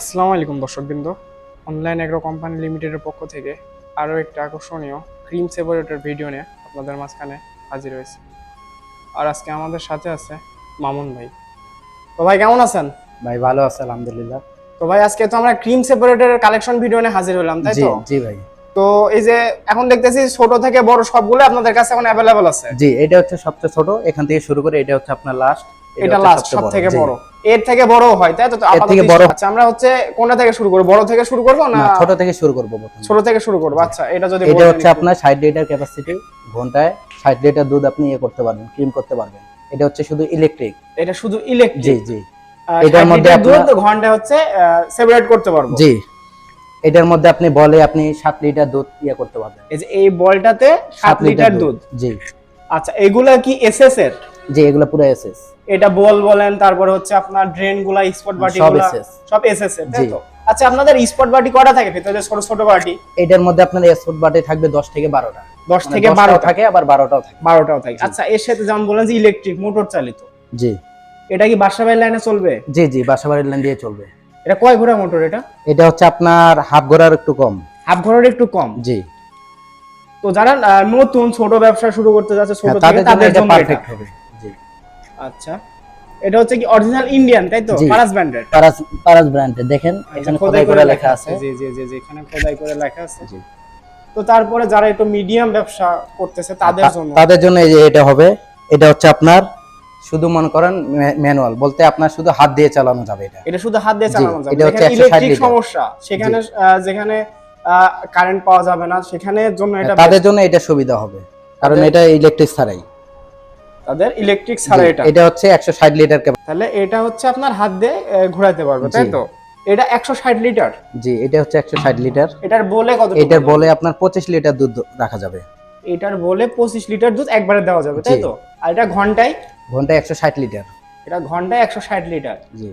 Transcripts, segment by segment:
আসসালামু আলাইকুম দর্শকবৃন্দ। অনলাইন এগ্রো কোম্পানি লিমিটেডের পক্ষ থেকে আরও একটা আকর্ষণীয় ক্রিম সেপারেটর ভিডিও নিয়ে আপনাদের মাঝখানে হাজির হয়েছে। আর আজকে আমাদের সাথে আছে মামুন ভাই। তো ভাই কেমন আছেন? ভাই ভালো আছে আলহামদুলিল্লাহ। তো ভাই আজকে তো আমরা ক্রিম সেপারেটরের কালেকশন ভিডিও নিয়ে হাজির হলাম তাই তো? জি ভাই। তো এই যে এখন দেখতেছি ছোট থেকে বড় সবগুলো আপনাদের কাছে এখন অ্যাভেলেবল আছে। জি এটা হচ্ছে সবচেয়ে ছোট। এখান থেকে শুরু করে এটা হচ্ছে আপনার লাস্ট এটা লাস্ট সব থেকে বড় এর থেকে বড় হয় তাই তো? থেকে বড়- আচ্ছা আমরা হচ্ছে কোনটা থেকে শুরু করব বড় থেকে শুরু করব না ছোট থেকে শুরু করব ছোট থেকে শুরু করব? আচ্ছা এটা যদি এটা হচ্ছে আপনার ষাট লিটার ক্যাপাসিটি ঘন্টায় ষাট লিটার দুধ আপনি ইয়ে করতে পারবেন ক্রিম করতে পারবেন। এটা হচ্ছে শুধু ইলেকট্রিক এটা শুধু ইলেকট্রিক জি জি। এটার মধ্যে দুধ ঘণ্টা হচ্ছে সেপারেট করতে পারব? জি। এটার মধ্যে আপনি বলে আপনি সাত লিটার দুধ ইয়ে করতে পারবেন। এই যে এই বলটাতে সাত লিটার দুধ জি। আচ্ছা এগুলা কি এসএস এর? জি এগুলো পুরো এসএস এটা বল বলেন তারপরে হচ্ছে আপনার ড্রেনগুলা স্পট বাটি সবগুলা সব এসএস এর তাই। তো? আচ্ছা আপনাদের স্পট বাটি কটা থাকে ভিতরে? ছোট ছোট বাটি এটার মধ্যে আপনার এসপোর্ট বাটে থাকবে দশ থেকে বারোটা। 10 মানে থেকে 12 থাকে আবার বারোটাও থাকে। 12টাও থাকে। আচ্ছা এর সাথে যেমন বলেন যে ইলেকট্রিক মোটর চালিত। জি। এটা কি বাসাবাড়ির লাইনে চলবে? জি জি বাসাবাড়ির লাইন দিয়ে চলবে। এটা কয় ঘোড়া মোটর এটা? এটা হচ্ছে আপনার হাফ ঘোড়ার একটু কম। হাফ ঘোড়ার একটু কম? জি। তো যারা নতুন ছোট ব্যবসা শুরু করতে যাচ্ছে ছোট হ্যাঁ, থেকে তাদের জন্য এটা পারফেক্ট হবে। আচ্ছা। এটা হচ্ছে কি অরিজিনাল ইন্ডিয়ান তাই তো? পারাস ব্র্যান্ডের পারাস পারাস ব্র্যান্ডে দেখেন এখানে খোদাই করে লেখা আছে। জি জি জি এখানে খোদাই করে লেখা আছে। জি। তো তারপরে যারা একটু মিডিয়াম ব্যবসা করতেছে তাদের জন্য। তাদের জন্য এই যে এটা হবে এটা হচ্ছে আপনার শুধু মনে করেন ম্যানুয়াল বলতে আপনার শুধু হাত দিয়ে চালানো যাবে এটা। এটা শুধু হাত দিয়ে চালানো যাবে। এটা হচ্ছে ইলেকট্রিক সমস্যা। সেখানে যেখানে কারেন্ট পাওয়া যাবে না সেখানে জন্য এটা তাদের জন্য এটা সুবিধা হবে। কারণ এটা ইলেকট্রিক ছাড়াই। তাদের ইলেকট্রিক ছাড়া এটা। এটা হচ্ছে একশো ষাট লিটার ক্যাপাসিটি তাহলে এটা হচ্ছে আপনার হাত দিয়ে ঘোরাতে পারবে তাই তো? এটা একশো ষাট লিটার জি এটা হচ্ছে একশো ষাট লিটার এটার বলে কত এটার বলে আপনার পঁচিশ লিটার দুধ রাখা যাবে। এটার বলে পঁচিশ লিটার দুধ একবারে দেওয়া যাবে তাই তো? আর এটা ঘন্টায়? ঘন্টায় একশো ষাট লিটার এটা ঘন্টায় একশো ষাট লিটার জি।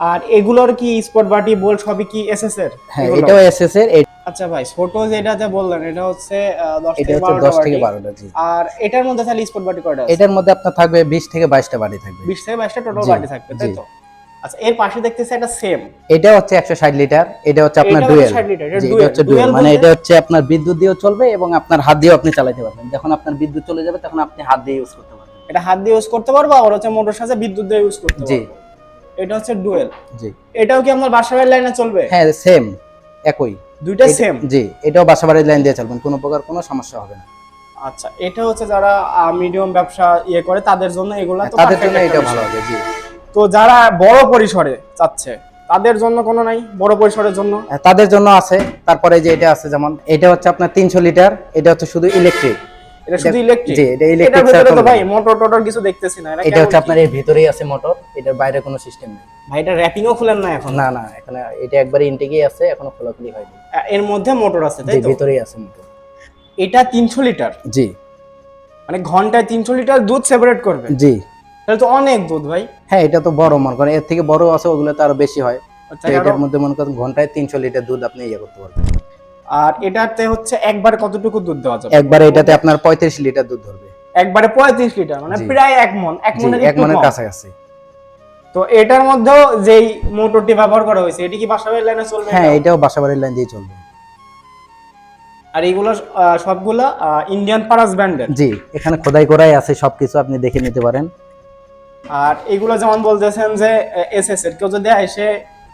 আর এগুলোর কি স্পট বাটি বোল সবই কি এসএস এর? হ্যাঁ? এটাও এসএস এর আচ্ছা ভাই ছোট যেটাতে বললেন এটা হচ্ছে আহ, দশ এটা থেকে হচ্ছে বারোটা দশ থেকে বাটি। বারোটা জি। আর এটার মধ্যে তাহলে স্পট বাটি কয়টা আছে? এটার মধ্যে আপনার থাকবে বিশ থেকে বাইশটা বাড়ি থাকবে। বিশ থেকে বাইশটা টোটাল জি, বাটি থাকবে তাই তো? আচ্ছা এর পাশে দেখতেছি একটা সেম এটা হচ্ছে একশো ষাট লিটার এটা হচ্ছে আপনার ডুয়েল 160 লিটার, এটা হচ্ছে ডুয়েল মানে এটা হচ্ছে আপনার বিদ্যুৎ দিয়েও চলবে এবং আপনার হাত দিয়েও আপনি চালাতে পারবেন। যখন আপনার বিদ্যুৎ চলে যাবে তখন আপনি হাত দিয়ে ইউজ করতে পারবেন। এটা হাত দিয়ে ইউজ করতে পারব আবার হচ্ছে মোটর সাথে বিদ্যুৎ দিয়ে ইউজ করতে জি। এটা হচ্ছে ডুয়েল জি। এটাও কি আপনার বাসাবাড়ির লাইনে চলবে? হ্যাঁ সেম একই। দুইটা সেম জি এটাও বাসাবাড়ির লাইন দিয়ে চলবেন কোনো প্রকার কোনো সমস্যা হবে না। আচ্ছা এটা হচ্ছে যারা মিডিয়াম ব্যবসা ইয়ে করে তাদের জন্য এগুলা তো তাদের জন্য এটা ভালো হবে জি। তো যারা বড় পরিসরে চাচ্ছে তাদের জন্য কোনো নাই? বড় পরিসরের জন্য? তাদের জন্য আছে তারপরে যে এটা আছে যেমন এটা হচ্ছে আপনার তিনশো লিটার এটা হচ্ছে শুধু ইলেকট্রিক এটা শুধু ইলেকট্রিক জি, এটা এটার ভিতরে তো ভাই মোটর টোটর কিছু দেখতেছি না এটা হচ্ছে আপনার এর ভিতরেই আছে মোটর এটার বাইরে কোনো সিস্টেম নেই। ভাই এটা র্যাপিংও খুলেন না এখন? না না এখানে এটা একবারে ইনটেকই আছে এখনও খোলাখুলি হয়নি। এর মধ্যে মোটর আছে তাই তো? ভিতরেই আছে মোটর। এটা তিনশো লিটার? জি। মানে ঘন্টায় তিনশো লিটার দুধ সেপারেট করবে? জি। তাহলে তো অনেক দুধ ভাই। হ্যাঁ এটা তো বড় মনে করেন এর থেকে বড় আছে ওগুলো তো আরও বেশি হয়। আচ্ছা, এটার মধ্যে মনে করেন ঘন্টায় তিনশো লিটার দুধ আপনি ইয়ে করতে পারবেন। আর এটাতে হচ্ছে একবার কতটুকু দুধ দেওয়া যাবে? একবারে এটাতে আপনার পঁয়ত্রিশ লিটার দুধ ধরবে। একবারে পঁয়ত্রিশ লিটার মানে প্রায় এক মন এক মনের এক একটু মনের কাছাকাছি। তো এটার মধ্যেও যেই মোটরটি ব্যবহার করা হয়েছে এটি কি বাসাবাড়ির লাইনে চলবে? হ্যাঁ এটাও বাসাবাড়ির লাইন দিয়ে চলবে। আর এইগুলো সবগুলা ইন্ডিয়ান পারাস ব্র্যান্ডের জি এখানে খোদাই করাই আছে সবকিছু আপনি দেখে নিতে পারেন। আর এগুলো যেমন বলতেছেন যে এসএস এর কেউ যদি এসে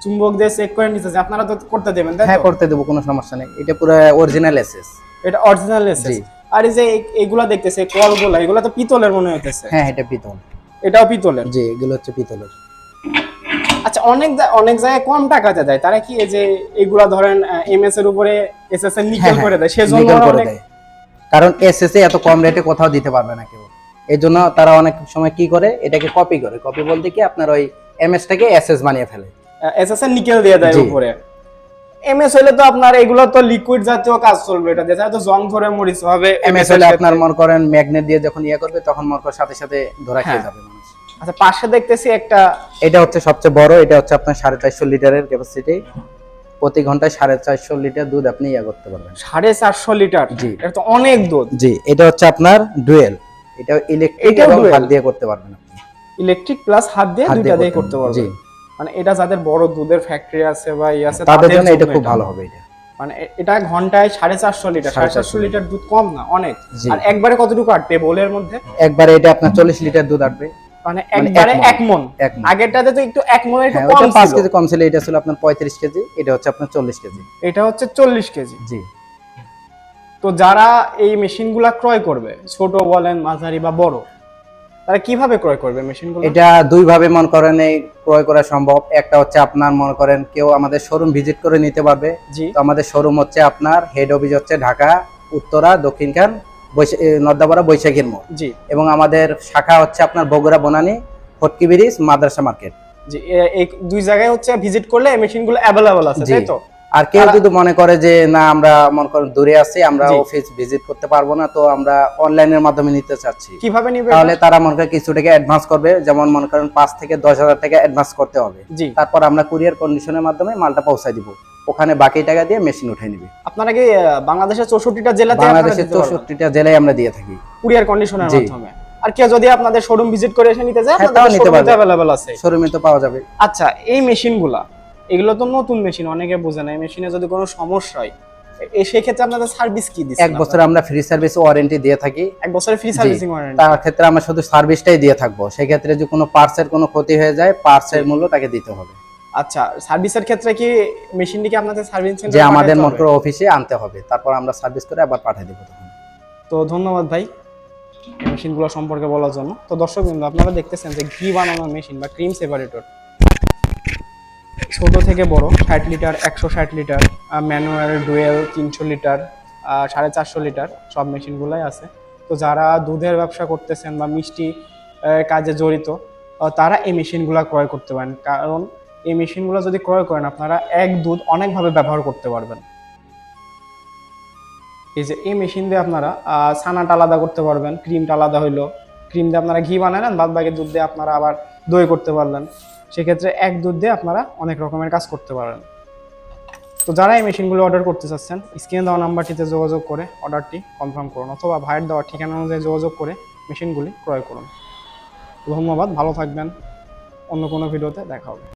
চুম্বক দিয়ে চেক করে নিতে চায়, আপনারা তো করতে দেবেন তাই হ্যাঁ করতে দেবো কোনো সমস্যা নেই। এটা পুরো অরিজিনাল এসএস এটা অরিজিনাল এসএস আর এই যে এইগুলা দেখতেছে কলগুলা এগুলা তো পিতলের মনে হইতেছে। হ্যাঁ এটা পিতল। এটাও পিতলের? জি এগুলো হচ্ছে পিতলের। অনেক অনেক জায়গায় কম টাকাতে দেয়। তারা কি এই যে এগুলা ধরেন এমএস এর উপরে এসএস এর নিকেল হ্যাঁ, করে দেয় সেজন্য করে অনেক দেয়। কারণ এসএস এ এত কম রেটে কোথাও দিতে পারবে না কেউ। এই জন্য তারা অনেক সময় কি করে এটাকে কপি করে। কপি বলতে কি আপনার ওই এমএস টাকে এসএস বানিয়ে ফেলে। এসএস এর নিকেল দিয়ে দেয়। উপরে। এমএস হলে তো আপনার এগুলো তো লিকুইড জাতীয় কাজ চলবে। এটা দিয়ে তো জং ধরে মরিচ হবে। এমএস হলে আপনার মনে করেন ম্যাগনেট দিয়ে যখন ইয়ে করবে তখন মনে করেন সাথে সাথে ধরা খেয়ে হ্যাঁ। যাবে। আচ্ছা পাশে দেখতেছি একটা এটা হচ্ছে সবচেয়ে বড় এটা হচ্ছে আপনার সাড়ে চারশো লিটারের ক্যাপাসিটি প্রতি ঘন্টায় সাড়ে চারশো লিটার দুধ আপনি ইয়ে করতে পারবেন। সাড়ে চারশো লিটার? জি। এটা তো অনেক দুধ। জি এটা হচ্ছে আপনার ডুয়েল। এটা ইলেকট্রিক এবং হাত দিয়ে করতে পারবেন আপনি। ইলেকট্রিক প্লাস হাত দিয়ে দুইটা দিয়ে করতে পারবে জি। মানে এটা যাদের বড় দুধের ফ্যাক্টরি আছে বা ই আছে তাদের জন্য এটা খুব ভালো হবে এটা। মানে এটা ঘন্টায় সাড়ে চারশো লিটার। সাড়ে চারশো লিটার দুধ কম না অনেক। আর একবারে কতটুকু আটবে বোলের মধ্যে? একবারে এটা আপনার চল্লিশ লিটার দুধ আসবে মানে মানে একবারে এক মণ। মন। আগেরটাতে তো একটু এক মনের একটু হ্যাঁ কম ওটা পাঁচ কেজি কম ছিল এটা ছিল আপনার পঁয়ত্রিশ কেজি এটা হচ্ছে আপনার চল্লিশ কেজি। এটা হচ্ছে চল্লিশ কেজি। জি। তো যারা এই মেশিনগুলা ক্রয় করবে ছোট বলেন মাঝারি বা বড় তারা কীভাবে ক্রয় করবে মেশিনগুলো? এটা দুই ভাবে মনে করেন এই ক্রয় করা সম্ভব। একটা হচ্ছে আপনার মনে করেন কেউ আমাদের শোরুম ভিজিট করে নিতে পারবে। জি। তো আমাদের শোরুম হচ্ছে আপনার হেড অফিস হচ্ছে ঢাকা উত্তরা দক্ষিণখান নর্দাপাড়া বৈশাখীর মোড়। জি। এবং আমাদের শাখা হচ্ছে আপনার বগুড়া বনানী ফটকি ব্রিজ মাদ্রাসা মার্কেট। জি এই দুই জায়গায় হচ্ছে ভিজিট করলে মেশিনগুলো অ্যাভেলেবল আছে তাই তো? আর কেউ যদি মনে করে যে না আমরা মনে করেন দূরে আছি আমরা অফিস ভিজিট করতে পারব না তো আমরা অনলাইনের মাধ্যমে নিতে চাচ্ছি। কীভাবে নিবে? তাহলে তারা মনে করেন কিছু টাকা অ্যাডভান্স করবে যেমন মনে করেন পাঁচ থেকে দশ হাজার টাকা অ্যাডভান্স করতে হবে। জি। তারপর আমরা কুরিয়ার কন্ডিশনের মাধ্যমে মালটা পৌঁছায় দিব। ওখানে বাকি টাকা দিয়ে মেশিন উঠে নিবে। আপনারা কি বাংলাদেশের চৌষট্টিটা জেলাতে বাংলাদেশের চৌষট্টিটা জেলায় আমরা দিয়ে থাকি। কুরিয়ার কন্ডিশনের মাধ্যমে। আর কেউ যদি আপনাদের শোরুম ভিজিট করে এসে নিতে চায় হ্যাঁ, তাও নিতে পারবে। অ্যাভেলেবল আছে। শোরুমে তো পাওয়া যাবে। আচ্ছা এই মেশিনগুলা এগুলো তো নতুন মেশিন অনেকে বোঝে না। এই মেশিনে যদি কোনো সমস্যা হয় সেই ক্ষেত্রে আপনাদের সার্ভিস কি দিচ্ছেন এক বছর আমরা ফ্রি সার্ভিস ওয়ারেন্টি দিয়ে থাকি। এক বছরের ফ্রি সার্ভিসিং ওয়ারেন্টি তার ক্ষেত্রে আমরা শুধু সার্ভিসটাই দিয়ে থাকব। সেক্ষেত্রে যদি কোনো পার্টসের কোনো ক্ষতি হয়ে যায় পার্টসের মূল্য তাকে দিতে হবে। আচ্ছা সার্ভিসের ক্ষেত্রে কি মেশিনটি কি আপনাদের সার্ভিস যে সেন্টারে আমাদের মোটর অফিসে আনতে হবে তারপর আমরা সার্ভিস করে আবার পাঠিয়ে দেবো তখন। তো ধন্যবাদ ভাই মেশিনগুলো সম্পর্কে বলার জন্য। তো দর্শক বিন্দু আপনারা দেখতেছেন যে ঘি বানানোর মেশিন বা ক্রিম সেপারেটর ছোট থেকে বড় ষাট লিটার একশো ষাট লিটার ম্যানুয়াল ডুয়েল তিনশো লিটার সাড়ে চারশো লিটার সব মেশিনগুলোই আছে। তো যারা দুধের ব্যবসা করতেছেন বা মিষ্টি কাজে জড়িত তারা এই মেশিনগুলো ক্রয় করতে পারেন। কারণ এই মেশিনগুলো যদি ক্রয় করেন, আপনারা এক দুধ অনেকভাবে ব্যবহার করতে পারবেন। এই যে এই মেশিন দিয়ে আপনারা ছানাটা আলাদা করতে পারবেন, ক্রিমটা আলাদা হইল। ক্রিম দিয়ে আপনারা ঘি বানালেন, বাদ বাকি দুধ দিয়ে আপনারা আবার দই করতে পারলেন। সেক্ষেত্রে এক দুধ দিয়ে আপনারা অনেক রকমের কাজ করতে পারেন তো যারা এই মেশিনগুলো অর্ডার করতে চাচ্ছেন, স্ক্রিনে দেওয়া নাম্বারটিতে যোগাযোগ করে অর্ডারটি কনফার্ম করুন অথবা ভাইয়ের দেওয়া ঠিকানা অনুযায়ী যোগাযোগ করে মেশিনগুলি ক্রয় করুন। ধন্যবাদ, ভালো থাকবেন। অন্য কোনো ভিডিওতে দেখা হবে।